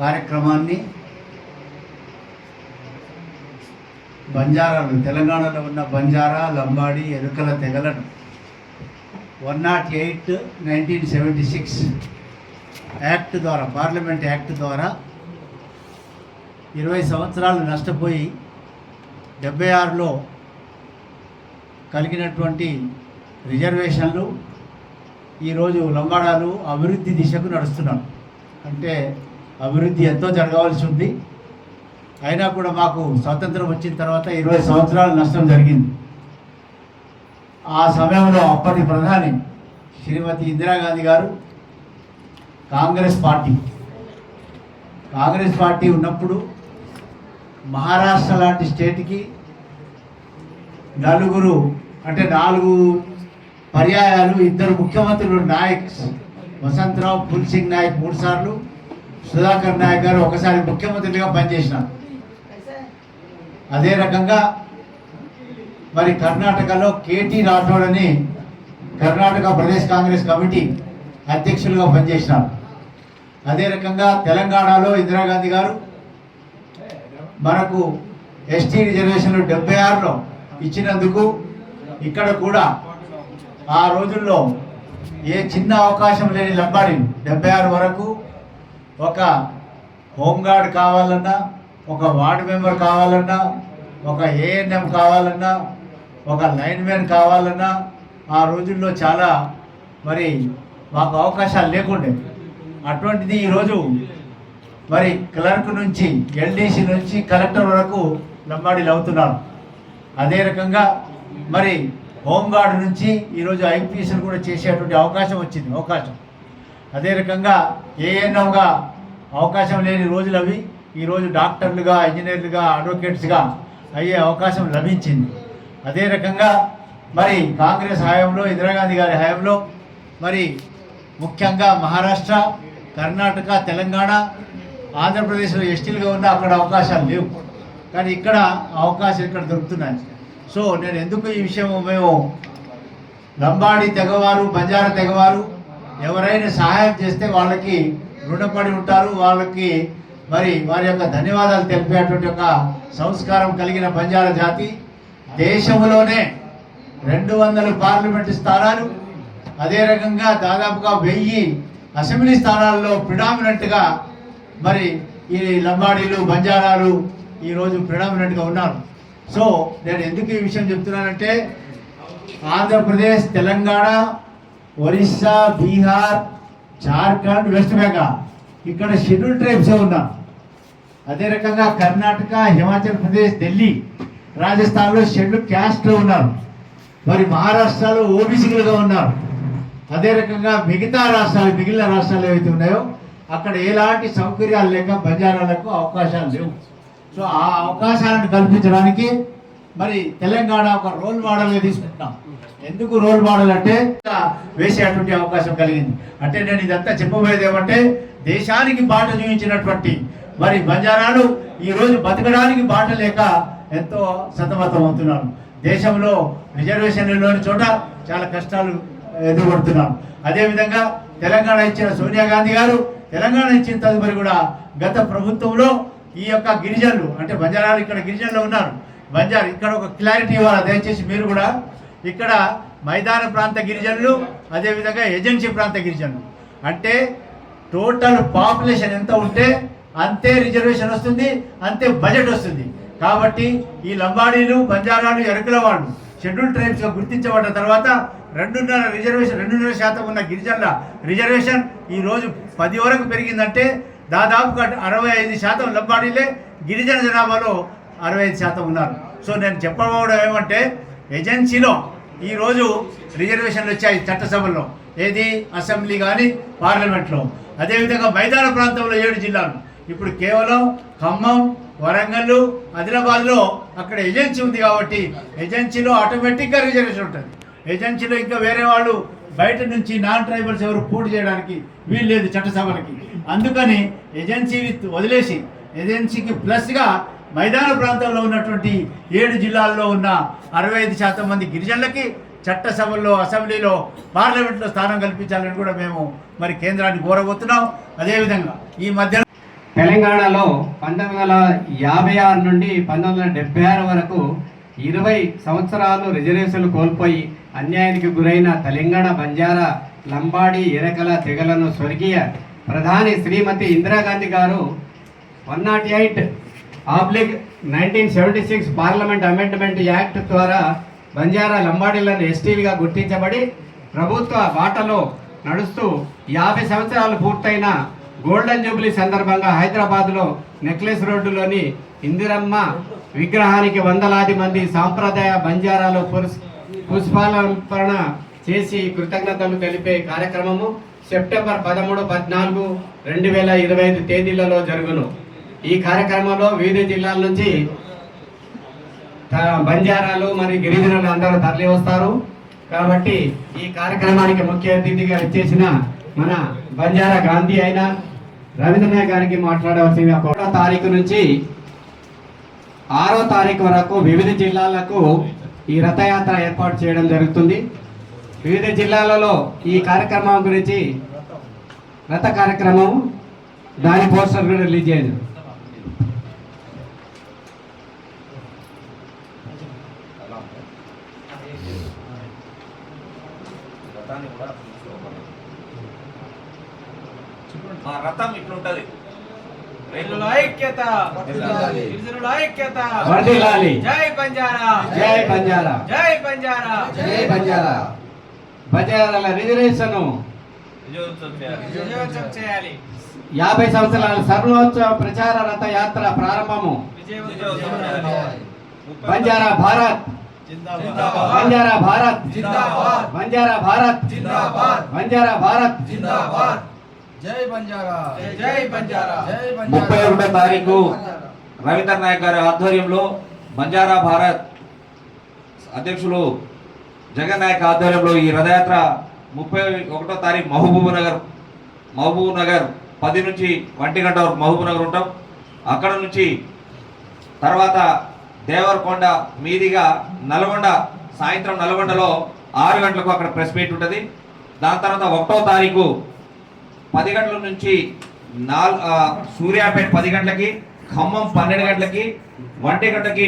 కార్యక్రమాన్ని బంజారాలు తెలంగాణలో ఉన్న Banjara Lambadi Erukala తెగలను one not eight nineteen seventy six act ద్వారా పార్లమెంట్ యాక్ట్ ద్వారా ఇరవై సంవత్సరాలు నష్టపోయి డెబ్బై ఆరులో కలిగినటువంటి రిజర్వేషన్లు ఈరోజు లంబాడాలు అభివృద్ధి దిశకు నడుస్తున్నాం. అంటే అభివృద్ధి ఎంతో జరగవలసి ఉంది. అయినా కూడా మాకు స్వాతంత్రం వచ్చిన తర్వాత ఇరవై సంవత్సరాలు నష్టం జరిగింది. ఆ సమయంలో అప్పటి ప్రధాని శ్రీమతి ఇందిరాగాంధీ గారు కాంగ్రెస్ పార్టీ. కాంగ్రెస్ పార్టీ ఉన్నప్పుడు మహారాష్ట్ర లాంటి స్టేట్కి నలుగురు అంటే నాలుగు పర్యాయాలు ఇద్దరు ముఖ్యమంత్రులు నాయక్ వసంతరావు పుల్సింగ్ నాయక్ మూడు సార్లు సుధాకర్ నాయక్ గారు ఒకసారి ముఖ్యమంత్రిగా పనిచేసినారు. అదే రకంగా మరి కర్ణాటకలో కేటీ రాఠోడ్ అని కర్ణాటక ప్రదేశ్ కాంగ్రెస్ కమిటీ అధ్యక్షులుగా పనిచేసినారు. అదే రకంగా తెలంగాణలో ఇందిరాగాంధీ గారు మనకు ఎస్టీ రిజర్వేషన్లు డెబ్బై ఆరులో ఇచ్చినందుకు ఇక్కడ కూడా ఆ రోజుల్లో ఏ చిన్న అవకాశం లేని లంబాడి డెబ్బై ఆరు వరకు ఒక హోంగార్డ్ కావాలన్నా ఒక వార్డు మెంబర్ కావాలన్నా ఒక ఏఎన్ఎం కావాలన్నా ఒక లైన్ మ్యాన్ కావాలన్నా ఆ రోజుల్లో చాలా మరి మాకు అవకాశాలు లేకుండే. అటువంటిది ఈరోజు మరి క్లర్క్ నుంచి ఎల్డీసీ నుంచి కలెక్టర్ వరకు లంబాడీలు అవుతున్నారు. అదే రకంగా మరి హోంగార్డ్ నుంచి ఈరోజు ఐపీఎస్లు కూడా చేసేటువంటి అవకాశం వచ్చింది అవకాశం. అదే రకంగా ఏఎన్ఎంగా అవకాశం లేని రోజులు అవి. ఈరోజు డాక్టర్లుగా ఇంజనీర్లుగా అడ్వకేట్స్గా అయ్యే అవకాశం లభించింది. అదే రకంగా మరి కాంగ్రెస్ హయాంలో ఇందిరాగాంధీ గారి హయాంలో మరి ముఖ్యంగా మహారాష్ట్ర కర్ణాటక తెలంగాణ ఆంధ్రప్రదేశ్లో ఎస్టీలుగా ఉన్న అక్కడ అవకాశాలు లేవు. కానీ ఇక్కడ అవకాశాలు ఇక్కడ దొరుకుతున్నాయి. సో నేను ఎందుకు ఈ విషయం మేము లంబాడి తెగవారు బంజారా తెగవారు ఎవరైనా సహాయం చేస్తే వాళ్ళకి రుణపడి ఉంటారు వాళ్ళకి మరి వారి యొక్క ధన్యవాదాలు తెలిపేటువంటి ఒక సంస్కారం కలిగిన బంజార జాతి. దేశంలోనే రెండు వందల పార్లమెంటు స్థానాలు అదే రకంగా దాదాపుగా వెయ్యి అసెంబ్లీ స్థానాల్లో ప్రిడామినెంట్గా మరి ఈ లంబాడీలు బంజారాలు ఈరోజు ప్రిడామినెంట్గా ఉన్నారు. సో నేను ఎందుకు ఈ విషయం చెప్తున్నానంటే ఆంధ్రప్రదేశ్ తెలంగాణ ఒరిస్సా బీహార్ జార్ఖండ్ వెస్ట్ బెంగాల్. ఇక్కడ షెడ్యూల్ ట్రైబ్సే ఉన్నారు అదే రకంగా కర్ణాటక హిమాచల్ ప్రదేశ్ ఢిల్లీ రాజస్థాన్లో షెడ్యూల్ క్యాస్ట్లో ఉన్నారు మరి మహారాష్ట్రలో ఓబీసీలుగా ఉన్నారు అదే రకంగా మిగతా రాష్ట్రాలు మిగిలిన రాష్ట్రాలు ఏవైతే ఉన్నాయో అక్కడ ఎలాంటి సౌకర్యాలు లేక బంజారాలకు అవకాశాలు లేవు. సో ఆ అవకాశాలను కల్పించడానికి మరి తెలంగాణ ఒక రోల్ మోడల్గా తీసుకుంటున్నాం. ఎందుకు రోల్ మోడల్ అంటే వేసేటువంటి అవకాశం కలిగింది. అంటే నేను ఇదంతా చెప్పబోయేది ఏమంటే దేశానికి బాట చూపించినటువంటి మరి బంజారాలు ఈరోజు బతకడానికి బాట లేక ఎంతో సతమతం అవుతున్నాను దేశంలో రిజర్వేషన్లోని చోట చాలా కష్టాలు ఎదురుపడుతున్నాను అదేవిధంగా తెలంగాణ ఇచ్చిన సోనియా గాంధీ గారు తెలంగాణ ఇచ్చిన తదుపరి కూడా గత ప్రభుత్వంలో ఈ యొక్క గిరిజనులు అంటే బంజారాలు ఇక్కడ గిరిజనులు ఉన్నారు. బంజారు ఇక్కడ ఒక క్లారిటీ ఇవ్వాలి? దయచేసి మీరు కూడా ఇక్కడ మైదాన ప్రాంత గిరిజనులు అదేవిధంగా ఏజెన్సీ ప్రాంత గిరిజనులు. అంటే టోటల్ పాపులేషన్ ఎంత ఉంటే అంతే రిజర్వేషన్ వస్తుంది అంతే బడ్జెట్ వస్తుంది. కాబట్టి ఈ లంబాడీలు బంజారాలు ఎరుకుల వాళ్ళు షెడ్యూల్ ట్రైబ్స్గా గుర్తించబడ్డ తర్వాత రెండున్నర రిజర్వేషన్ రెండున్నర శాతం ఉన్న గిరిజనుల రిజర్వేషన్ ఈరోజు పది వరకు పెరిగిందంటే దాదాపుగా అరవై ఐదు శాతం లంబాడీలే గిరిజన జనాభాలో అరవై ఐదు శాతం ఉన్నారు. సో నేను చెప్పబోవడం ఏమంటే ఏజెన్సీలో ఈరోజు రిజర్వేషన్లు వచ్చాయి చట్టసభల్లో. ఏది? అసెంబ్లీ కానీ పార్లమెంట్లో. అదేవిధంగా మైదాన ప్రాంతంలో ఏడు జిల్లాలు. ఇప్పుడు కేవలం ఖమ్మం వరంగల్ ఆదిలాబాద్లో అక్కడ ఏజెన్సీ ఉంది కాబట్టి ఏజెన్సీలో ఆటోమేటిక్గా రిజర్వేషన్ ఉంటుంది. ఏజెన్సీలో ఇంకా వేరే వాళ్ళు బయట నుంచి నాన్ ట్రైబల్స్ ఎవరు పోటీ చేయడానికి వీలు లేదు చట్టసభలకి. అందుకని ఏజెన్సీ వదిలేసి ఏజెన్సీకి ప్లస్గా మైదాన ప్రాంతంలో ఉన్నటువంటి ఏడు జిల్లాల్లో ఉన్న అరవై ఐదు శాతం మంది గిరిజనులకి చట్టసభల్లో అసెంబ్లీలో పార్లమెంట్లో స్థానం కల్పించాలని కూడా మేము మరి కేంద్రాన్ని కోరబోతున్నాం. అదేవిధంగా ఈ మధ్య తెలంగాణలో పంతొమ్మిది వందల యాభై ఆరు నుండి పంతొమ్మిది వందల డెబ్బై ఆరు వరకు ఇరవై సంవత్సరాలు రిజర్వేషన్లు కోల్పోయి అన్యాయానికి గురైన తెలంగాణ బంజారా లంబాడి ఎరకల తెగలను స్వర్గీయ ప్రధాని Shrimati Indira Gandhi garu one not eight oblique nineteen seventy six parliament amendment act ద్వారా బంజారా లంబాడీలను ఎస్టీలుగా గుర్తించబడి ప్రభుత్వ బాటలో నడుస్తూ యాభై సంవత్సరాలు పూర్తయిన గోల్డెన్ జూబ్లీ సందర్భంగా హైదరాబాద్లో నెక్లెస్ రోడ్డులోని ఇందిరమ్మ విగ్రహానికి వందలాది మంది సాంప్రదాయ బంజారాలో పురుష్ పుష్పాలంకరణ చేసి కృతజ్ఞతలు తెలిపే కార్యక్రమము సెప్టెంబర్ పదమూడు పద్నాలుగు రెండు వేల ఇరవై ఐదు తేదీలలో జరుగును. ఈ కార్యక్రమంలో వివిధ జిల్లాల నుంచి త- బంజారాలు మరియు గిరిజనులు అందరూ తరలి వస్తారు. కాబట్టి ఈ కార్యక్రమానికి ముఖ్య అతిథిగా ఇచ్చేసిన మన బంజారా గాంధీ అయిన రవీంద్రనాథ్ గారికి మాట్లాడవలసింది ఒకటో తారీఖు నుంచి ఆరో తారీఖు వరకు వివిధ జిల్లాలకు ఈ రథయాత్ర ఏర్పాటు చేయడం జరుగుతుంది. వివిధ జిల్లాలలో ఈ కార్యక్రమం గురించి రథ కార్యక్రమం దాని పోస్టర్ కూడా రిలీజ్ అయ్యింది మా రథం ఇట్లుంటది. రైతుల ఐక్యత గిరిజనుల ఐక్యత వర్ధిల్లాలి జై బంజారా. జై బంజారా. జై బంజారా. జై బంజారా. బంజారాల రిజర్వేషన్ విజయోత్సవం చేయాలి. యాభై సంవత్సరాల సర్వోత్సవ ప్రచార రథ యాత్ర ప్రారంభము. బంజారా భారత్. బంజారా భారత్. బంజారా భారత్. బంజారా భారత్. జై బంజారా. జై జై బంజారా. జై ముప్పై ఒకటో తారీఖు రవీంద్ర నాయక్ గారి ఆధ్వర్యంలో బంజారా భారత్ అధ్యక్షులు జగన్ నాయక్ ఆధ్వర్యంలో ఈ రథయాత్ర ముప్పై ఒకటో తారీఖు మహబూబ్ నగర్ మహబూబ్ నగర్ పది నుంచి ఒంటి గంట వరకు మహబూబ్ నగర్ ఉంటాం. అక్కడ నుంచి తర్వాత దేవరకొండ మీదిగా నల్గొండ సాయంత్రం నల్గొండలో ఆరు గంటలకు అక్కడ ప్రెస్ మీట్ ఉంటుంది. దాని తర్వాత ఒకటో తారీఖు పది గంటల నుంచి నాలుగు సూర్యాపేట పది గంటలకి ఖమ్మం పన్నెండు గంటలకి ఒంటి గంటకి